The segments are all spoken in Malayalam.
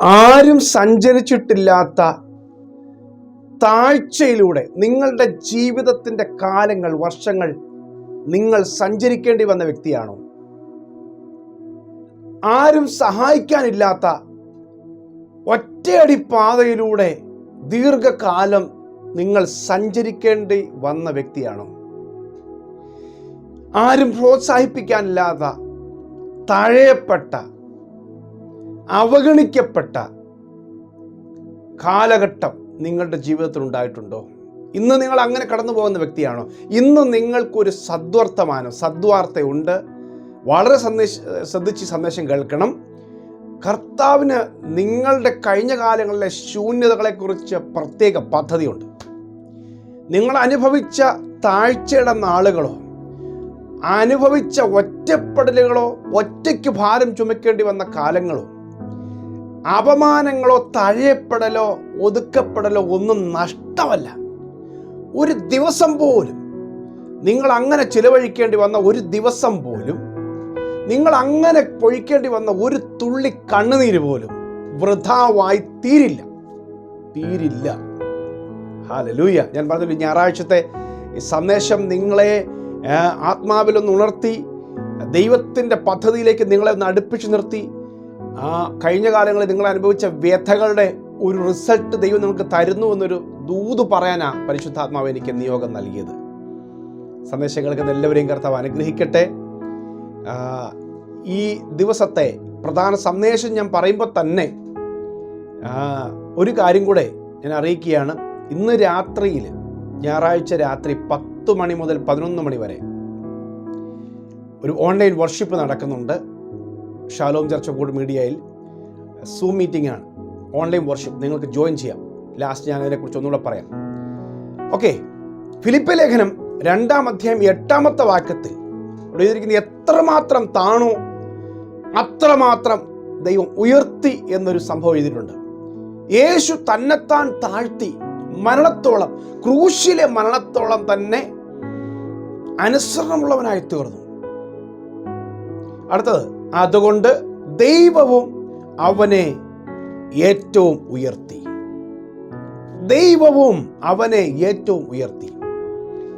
ആരും സഞ്ചരിച്ചിട്ടില്ലാത്ത താഴ്ചയിലൂടെ നിങ്ങളുടെ ജീവിതത്തിന്റെ കാലങ്ങൾ വർഷങ്ങൾ നിങ്ങൾ സഞ്ചരിക്കേണ്ടി വന്ന വ്യക്തിയാണോ? ആരും സഹായിക്കാനില്ലാത്ത ഒറ്റയടി പാതയിലൂടെ ദീർഘകാലം നിങ്ങൾ സഞ്ചരിക്കേണ്ടി വന്ന വ്യക്തിയാണോ? ആരും പ്രോത്സാഹിപ്പിക്കാനില്ലാത്ത തഴയപ്പെട്ട അവഗണിക്കപ്പെട്ട കാലഘട്ടം നിങ്ങളുടെ ജീവിതത്തിൽ ഉണ്ടായിട്ടുണ്ടോ? ഇന്ന് നിങ്ങൾ അങ്ങനെ കടന്നു പോകുന്ന വ്യക്തിയാണോ? ഇന്ന് നിങ്ങൾക്കൊരു സദ്വർത്തമാനം സദ്വാർത്തയുണ്ട്. വളരെ സന്ദേശ ശ്രദ്ധിച്ച് സന്ദേശം കേൾക്കണം. കർത്താവിന് നിങ്ങളുടെ കഴിഞ്ഞ കാലങ്ങളിലെ ശൂന്യതകളെക്കുറിച്ച് പ്രത്യേക പദ്ധതിയുണ്ട്. നിങ്ങൾ അനുഭവിച്ച താഴ്ചയുടെ നാളുകളോ അനുഭവിച്ച ഒറ്റപ്പെടലുകളോ ഒറ്റയ്ക്ക് ഭാരം ചുമക്കേണ്ടി വന്ന കാലങ്ങളോ അപമാനങ്ങളോ തഴയപ്പെടലോ ഒതുക്കപ്പെടലോ ഒന്നും നഷ്ടമല്ല. ഒരു ദിവസം പോലും നിങ്ങൾ അങ്ങനെ ചിലവഴിക്കേണ്ടി വന്ന ഒരു ദിവസം പോലും നിങ്ങൾ അങ്ങനെ പൊഴിക്കേണ്ടി വന്ന ഒരു തുള്ളി കണ്ണുനീര് പോലും വൃഥാവായി തീരില്ല. തീരില്ല. ഹാലലൂയ ഞാൻ പറഞ്ഞു ഞായറാഴ്ചത്തെ സന്ദേശം നിങ്ങളെ ആത്മാവിലൊന്ന് ഉണർത്തി ദൈവത്തിന്റെ പദ്ധതിയിലേക്ക് നിങ്ങളെ ഒന്ന് അടുപ്പിച്ചു നിർത്തി ആ കഴിഞ്ഞ കാലങ്ങളിൽ നിങ്ങൾ അനുഭവിച്ച വ്യഥകളുടെ ഒരു റിസൾട്ട് ദൈവം നിങ്ങൾക്ക് തരുന്നു എന്നൊരു ദൂത് പറയാനാ പരിശുദ്ധാത്മാവ് എനിക്ക് നിയോഗം നൽകിയത്. സന്ദേശം കേൾക്കുന്ന എല്ലാവരെയും കർത്താവ് അനുഗ്രഹിക്കട്ടെ. ഈ ദിവസത്തെ പ്രധാന സന്ദേശം ഞാൻ പറയുമ്പോൾ തന്നെ ഒരു കാര്യം കൂടെ ഞാൻ അറിയിക്കുകയാണ്. ഇന്ന് രാത്രിയിൽ ഞായറാഴ്ച രാത്രി പത്ത് മണി മുതൽ പതിനൊന്ന് മണി വരെ ഒരു ഓൺലൈൻ വർഷിപ്പ് നടക്കുന്നുണ്ട്. ഷാലോം ചർച്ച കൂട് മീഡിയയിൽ സൂം മീറ്റിംഗ് ആണ്. ഓൺലൈൻ വർഷിപ്പ് നിങ്ങൾക്ക് ജോയിൻ ചെയ്യാം. ലാസ്റ്റ് ഞാൻ അതിനെക്കുറിച്ച് ഒന്നുകൂടെ പറയാം. ഓക്കെ ഫിലിപ്പ് ലേഖനം രണ്ടാം അധ്യായം എട്ടാമത്തെ വാക്യത്തിൽ ഇവിടെ എഴുതിയിരിക്കുന്നത് എത്രമാത്രം താണോ അത്രമാത്രം ദൈവം ഉയർത്തി എന്നൊരു സംഭവം എഴുതിയിട്ടുണ്ട്. യേശു തന്നെത്താൻ താഴ്ത്തി മരണത്തോളം ക്രൂശിലെ മരണത്തോളം തന്നെ അനുസരണമുള്ളവനായി തീർന്നു. അടുത്തത് അതുകൊണ്ട് ദൈവവും അവനെ ഏറ്റവും ഉയർത്തി. ദൈവവും അവനെ ഏറ്റവും ഉയർത്തി.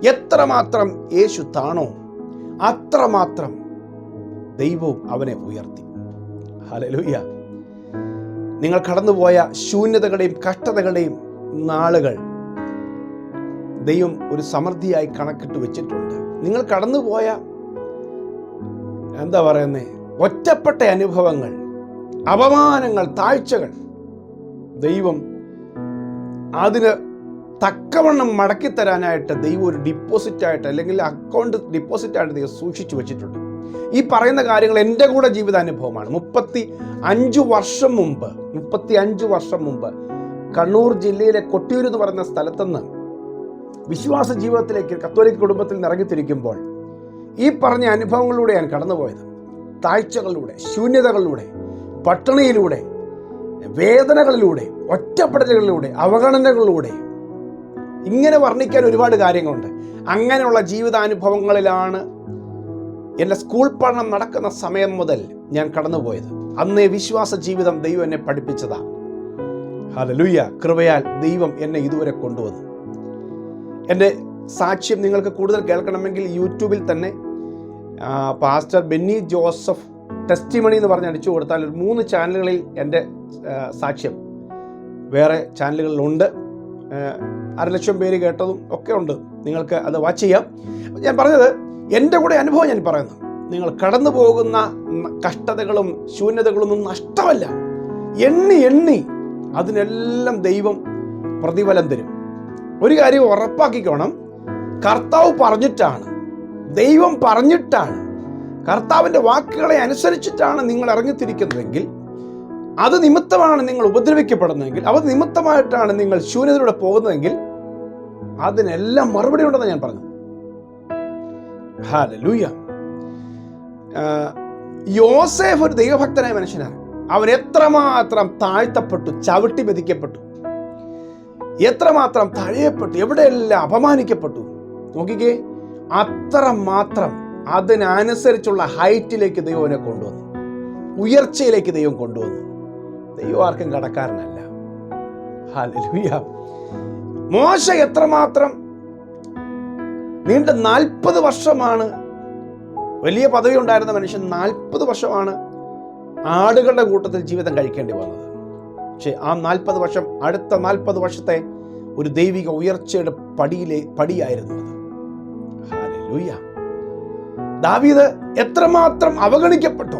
എത്രമാത്രം യേശു താണോ അത്രമാത്രം ദൈവവും അവനെ ഉയർത്തി. ഹലലൂയ നിങ്ങൾ കടന്നുപോയ ശൂന്യതകളുടെയും കഷ്ടതകളുടെയും നാളുകൾ ദൈവം ഒരു സമൃദ്ധിയായി കണക്കിട്ട് വെച്ചിട്ടുണ്ട്. നിങ്ങൾ കടന്നുപോയ എന്താ പറയുന്നേ? ഒറ്റപ്പെട്ട അനുഭവങ്ങൾ അപമാനങ്ങൾ താഴ്ചകൾ. ദൈവം അതിന് തക്കവണ്ണം മടക്കി തരാനായിട്ട് ദൈവം ഒരു ഡിപ്പോസിറ്റായിട്ട് അല്ലെങ്കിൽ അക്കൗണ്ട് ഡിപ്പോസിറ്റായിട്ട് ദൈവം സൂക്ഷിച്ചു വെച്ചിട്ടുണ്ട്. ഈ പറയുന്ന കാര്യങ്ങൾ എന്റെ കൂടെ ജീവിതാനുഭവമാണ്. മുപ്പത്തി അഞ്ച് വർഷം മുമ്പ് മുപ്പത്തി അഞ്ച് വർഷം മുമ്പ് കണ്ണൂർ ജില്ലയിലെ കൊട്ടിയൂർ എന്ന് പറയുന്ന സ്ഥലത്തുനിന്ന് വിശ്വാസ ജീവിതത്തിലേക്ക് കത്തോലിക്ക കുടുംബത്തിൽ നിന്ന് ഇറങ്ങിത്തിരിക്കുമ്പോൾ ഈ പറഞ്ഞ അനുഭവങ്ങളിലൂടെയാണ് കടന്നുപോയത്. താഴ്ചകളിലൂടെ ശൂന്യതകളിലൂടെ പട്ടിണിയിലൂടെ വേദനകളിലൂടെ ഒറ്റപ്പെടലുകളിലൂടെ അവഗണനകളിലൂടെ ഇങ്ങനെ വർണിക്കാൻ ഒരുപാട് കാര്യങ്ങളുണ്ട്. അങ്ങനെയുള്ള ജീവിതാനുഭവങ്ങളിലാണ് എന്റെ സ്കൂൾ പഠനം നടക്കുന്ന സമയം മുതൽ ഞാൻ കടന്നുപോയത്. അന്നേ വിശ്വാസ ജീവിതം ദൈവം എന്നെ പഠിപ്പിച്ചതാ. ഹലലുയ്യ കൃപയാൽ ദൈവം എന്നെ ഇതുവരെ കൊണ്ടുവന്നു. എന്റെ സാക്ഷ്യം നിങ്ങൾക്ക് കൂടുതൽ കേൾക്കണമെങ്കിൽ യൂട്യൂബിൽ തന്നെ പാസ്റ്റർ ബെന്നി ജോസഫ് ടെസ്റ്റിമണി എന്ന് പറഞ്ഞ് അടിച്ചു കൊടുത്താൽ ഒരു മൂന്ന് ചാനലുകളിൽ എന്റെ സാക്ഷ്യം. വേറെ ചാനലുകളിലുണ്ട്. അരലക്ഷം പേര് കേട്ടതും ഒക്കെ ഉണ്ട്. നിങ്ങൾക്ക് അത് വാച്ച് ചെയ്യാം. ഞാൻ പറഞ്ഞത് എന്റെ കൂടെ അനുഭവം ഞാൻ പറയുന്നു. നിങ്ങൾ കടന്നു പോകുന്ന കഷ്ടതകളും ശൂന്യതകളൊന്നും നഷ്ടമല്ല. എണ്ണി എണ്ണി അതിനെല്ലാം ദൈവം പ്രതിഫലം തരും. ഒരു കാര്യം ഉറപ്പാക്കിക്കോണം. കർത്താവ് പറഞ്ഞിട്ടാണ് ദൈവം പറഞ്ഞിട്ടാണ്. കർത്താവിന്റെ വാക്കുകളെ അനുസരിച്ചിട്ടാണ് നിങ്ങൾ ഇറങ്ങിത്തിരിക്കുന്നതെങ്കിൽ അത് നിമിത്തമാണ് നിങ്ങൾ ഉപദ്രവിക്കപ്പെടുന്നതെങ്കിൽ അത് നിമിത്തമായിട്ടാണ് നിങ്ങൾ ശൂന്യതയിലൂടെ പോകുന്നതെങ്കിൽ അതിനെല്ലാം മറുപടി ഉണ്ടെന്ന് ഞാൻ പറഞ്ഞു ഹാലലൂയ യോസേഫ് ഒരു ദൈവഭക്തനായ മനുഷ്യനാണ്. അവൻ എത്രമാത്രം താഴ്ത്തപ്പെട്ടു ചവിട്ടി മെതിക്കപ്പെട്ടു. എത്രമാത്രം തഴയപ്പെട്ടു എവിടെയെല്ലാം അപമാനിക്കപ്പെട്ടു. നോക്കിക്കേ അത്രമാത്രം അതിനനുസരിച്ചുള്ള ഹൈറ്റിലേക്ക് ദൈവനെ കൊണ്ടുവന്നു. ഉയർച്ചയിലേക്ക് ദൈവം കൊണ്ടുവന്നു. ദൈവം ആർക്കും കടക്കാരനല്ല. മോശ എത്രമാത്രം നീണ്ട നാൽപ്പത് വർഷമാണ് വലിയ പദവി ഉണ്ടായിരുന്ന മനുഷ്യൻ നാൽപ്പത് വർഷമാണ് ആടുകളുടെ കൂട്ടത്തിൽ ജീവിതം കഴിക്കേണ്ടി വന്നത്. പക്ഷേ ആ നാൽപ്പത് വർഷം അടുത്ത നാൽപ്പത് വർഷത്തെ ഒരു ദൈവിക ഉയർച്ചയുടെ പടിയിലെ പടിയായിരുന്നു അത്. ഹല്ലേലൂയ. ദാവീദ് എത്രമാത്രം അവഗണിക്കപ്പെട്ടു?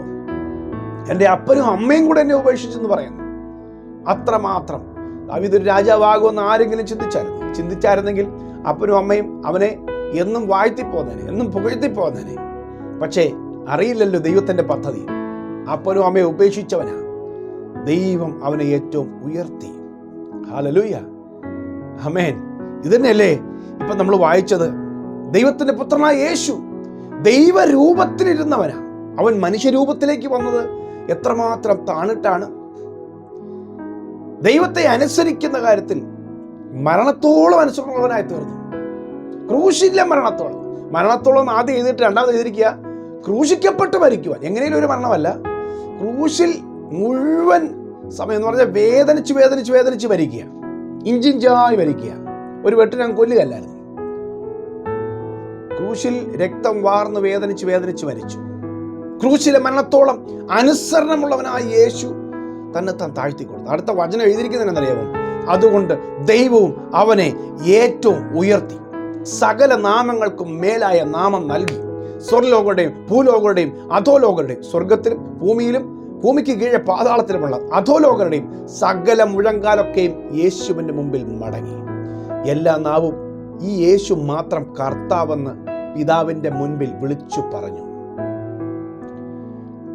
എന്റെ അപ്പനും അമ്മയും കൂടെ എന്നെ ഉപേക്ഷിച്ചെന്ന് പറയുന്നു. അത്രമാത്രം. ദാവീദ് ഒരു രാജാവാകുമെന്ന് ആരെങ്കിലും ചിന്തിച്ചായിരുന്നു? ചിന്തിച്ചായിരുന്നെങ്കിൽ അപ്പനും അമ്മയും അവനെ എന്നും വാഴ്ത്തിപ്പോന്നേനെ എന്നും പുകഴ്ത്തിപ്പോന്നേനെ. പക്ഷേ അറിയില്ലല്ലോ ദൈവത്തിന്റെ പദ്ധതി. അപ്പനും അമ്മയെ ഉപേക്ഷിച്ചവനാ. ദൈവം അവനെ ഏറ്റവും ഉയർത്തി. ഹാലലൂയ അമേൻ ഇതന്നെയല്ലേ? ഇപ്പം നമ്മൾ വായിച്ചത് ദൈവത്തിന്റെ പുത്രനായ യേശു ദൈവരൂപത്തിലിരുന്നവനാണ് അവൻ മനുഷ്യരൂപത്തിലേക്ക് വന്നത് എത്രമാത്രം താണിട്ടാണ്. ദൈവത്തെ അനുസരിക്കുന്ന കാര്യത്തിൽ മരണത്തോളം അനുസരണമുള്ളവനായി തീർന്നു. ക്രൂശില്ല മരണത്തോളം. മരണത്തോളം ആദ്യം എഴുതിയിട്ട് രണ്ടാമത് എഴുതിയിരിക്കുക ക്രൂശിക്കപ്പെട്ട് മരിക്കുവാൻ. എങ്ങനെയും ഒരു മരണമല്ല. ക്രൂശിൽ മുഴുവൻ സമയം എന്ന് പറഞ്ഞാൽ വേദനിച്ച് വേദനിച്ച് വേദനിച്ച് മരിക്കുക. ഇഞ്ചിഞ്ചായി മരിക്കുക. ഒരു വെട്ടിനങ്ങ് കൊല്ലുകയല്ലായിരുന്നു. ക്രൂശിൽ രക്തം വാർന്ന് വേദനിച്ച് വേദനിച്ച് മരിച്ചു. ക്രൂശിലെ മരണത്തോളം അനുസരണമുള്ളവനായ യേശു തന്നെ താൻ താഴ്ത്തി കൊടുത്തു. അടുത്ത വചനം എഴുതിയിരിക്കുന്നതിനെന്നറിയാമോ അതുകൊണ്ട് ദൈവവും അവനെ ഏറ്റവും ഉയർത്തി. സകല നാമങ്ങൾക്കും മേലായ നാമം നൽകി. സ്വർലോകരുടെയും ഭൂലോകരുടെയും അധോലോകരുടെയും സ്വർഗത്തിലും ഭൂമിയിലും ഭൂമിക്ക് കീഴെ പാതാളത്തിലുമുള്ള അധോലോകരുടെയും സകല മുഴങ്കാലൊക്കെയും യേശുവിന്റെ മുമ്പിൽ മടങ്ങി. എല്ലാ നാവും ഈ യേശു മാത്രം കർത്താവെന്ന് പിതാവിന്റെ മുൻപിൽ വിളിച്ചു പറഞ്ഞു.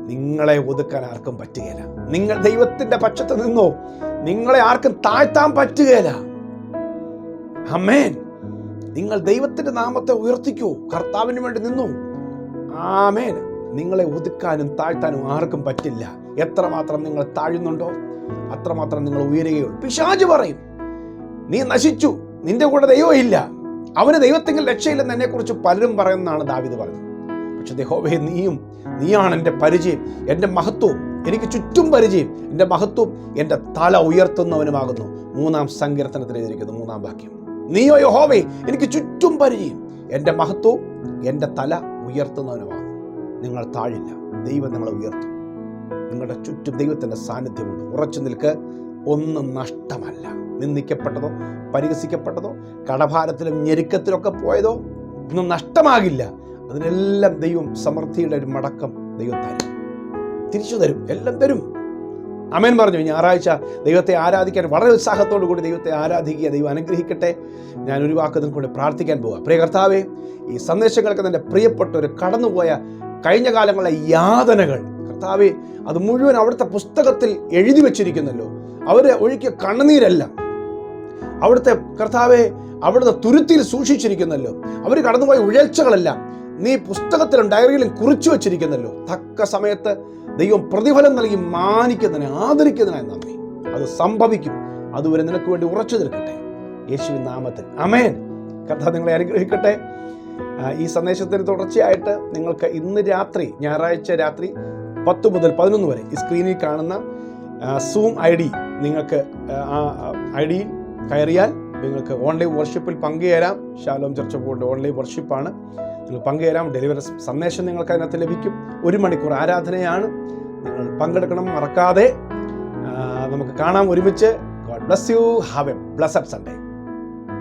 നിങ്ങളെ ഒതുക്കാൻ ആർക്കും പറ്റുകയില്ല. നിങ്ങൾ ദൈവത്തിന്റെ പക്ഷത്ത് നിന്നോ നിങ്ങളെ ആർക്കും താഴ്ത്താൻ പറ്റുകയില്ല. അമ്മേൻ നിങ്ങൾ ദൈവത്തിന്റെ നാമത്തെ ഉയർത്തിക്കൂ കർത്താവിന് വേണ്ടി നിന്നു. ആമേൻ. നിങ്ങളെ ഒതുക്കാനും താഴ്ത്താനും ആർക്കും പറ്റില്ല. എത്രമാത്രം നിങ്ങൾ താഴുന്നുണ്ടോ അത്രമാത്രം നിങ്ങൾ ഉയരുകയുള്ളൂ. പിശാജ് പറയും. നീ നശിച്ചു. നിന്റെ കൂടെ ദൈവം ഇല്ല. അവന് ദൈവത്തെങ്കിൽ രക്ഷയില്ലെന്ന് എന്നെക്കുറിച്ച് പലരും പറയുന്നതാണ് ദാവിദ് പറഞ്ഞത്. പക്ഷെ ദേഹോബേ നീയും നീയാണ് എന്റെ പരിചയം എന്റെ മഹത്വവും എനിക്ക് ചുറ്റും പരിചയം എന്റെ മഹത്വം എന്റെ തല ഉയർത്തുന്നവനുമാകുന്നു. മൂന്നാം സങ്കീർത്തനത്തിൽ എഴുതിയിരിക്കുന്നു മൂന്നാം വാക്യം. നീയോ യഹോവേ എനിക്ക് ചുറ്റും പരിചയം എന്റെ മഹത്വവും എന്റെ തല ഉയർത്തുന്നവനുമാകുന്നു. നിങ്ങൾ താഴില്ല ദൈവം നിങ്ങളെ ഉയർത്തും. നിങ്ങളുടെ ചുറ്റും ദൈവത്തിന്റെ സാന്നിധ്യമുണ്ട്. ഉറച്ചു നിൽക്ക് ഒന്നും നഷ്ടമല്ല. നിന്ദിക്കപ്പെട്ടതോ പരിഹസിക്കപ്പെട്ടതോ കടഭാരത്തിലും ഞെരുക്കത്തിലൊക്കെ പോയതോ ഒന്നും നഷ്ടമാകില്ല. അതിനെല്ലാം ദൈവം സമൃദ്ധിയുടെ ഒരു മടക്കം ദൈവം തരും. തിരിച്ചു തരും. എല്ലാം തരും. അമേൻ പറഞ്ഞു. ഞായറാഴ്ച ദൈവത്തെ ആരാധിക്കാൻ വളരെ ഉത്സാഹത്തോടു കൂടി ദൈവത്തെ ആരാധിക്കുക ദൈവം അനുഗ്രഹിക്കട്ടെ. ഞാൻ ഒരു വാക്കതിൽ കൂടി പ്രാർത്ഥിക്കാൻ പോവുക പ്രിയ കർത്താവേ ഈ സന്ദേശങ്ങൾക്ക് പ്രിയപ്പെട്ട ഒരു കടന്നുപോയ കഴിഞ്ഞ കാലങ്ങളിലെ യാതനകൾ കർത്താവെ അത് മുഴുവൻ അവിടുത്തെ പുസ്തകത്തിൽ എഴുതി വെച്ചിരിക്കുന്നല്ലോ. അവർ ഒഴുക്കിയ കണ്ണുനീരല്ല. അവിടുത്തെ കർത്താവെ അവിടുന്ന് തുരുത്തിയിൽ സൂക്ഷിച്ചിരിക്കുന്നല്ലോ. അവർ കടന്നുപോയ ഉഴൽച്ചകളെല്ലാം നീ പുസ്തകത്തിലും ഡയറിയിലും കുറിച്ചു വെച്ചിരിക്കുന്നല്ലോ. തക്ക സമയത്ത് ദൈവം പ്രതിഫലം നൽകി മാനിക്കുന്നതിനെ ആദരിക്കുന്നതിനായി നന്ദി. അത് സംഭവിക്കും. അതുവരെ നിനക്ക് വേണ്ടി ഉറച്ചു നിൽക്കട്ടെ. യേശുവിൻ നാമത്തിൽ. അമേൻ കർത്താവ് നിങ്ങളെ അനുഗ്രഹിക്കട്ടെ. ഈ സന്ദേശത്തിന് തുടർച്ചയായിട്ട് നിങ്ങൾക്ക് ഇന്ന് രാത്രി ഞായറാഴ്ച രാത്രി പത്ത് മുതൽ പതിനൊന്ന് വരെ ഈ സ്ക്രീനിൽ കാണുന്ന സൂം ഐ ഡി നിങ്ങൾക്ക് ആ ഐ ഡിയിൽ കയറിയാൽ നിങ്ങൾക്ക് ഓൺലൈൻ വർഷിപ്പിൽ പങ്കുചേരാം. ഷാലോം ചർച്ച ബോർഡ് ഓൺലൈൻ വർഷിപ്പാണ് നിങ്ങൾ പങ്കുചേരാം ഡെലിവറി സന്ദേശം നിങ്ങൾക്ക് അതിനകത്ത് ലഭിക്കും. ഒരു മണിക്കൂർ ആരാധനയാണ്. നിങ്ങൾ പങ്കെടുക്കണം മറക്കാതെ. നമുക്ക് കാണാം ഒരുമിച്ച്. God bless you have a blessed Sunday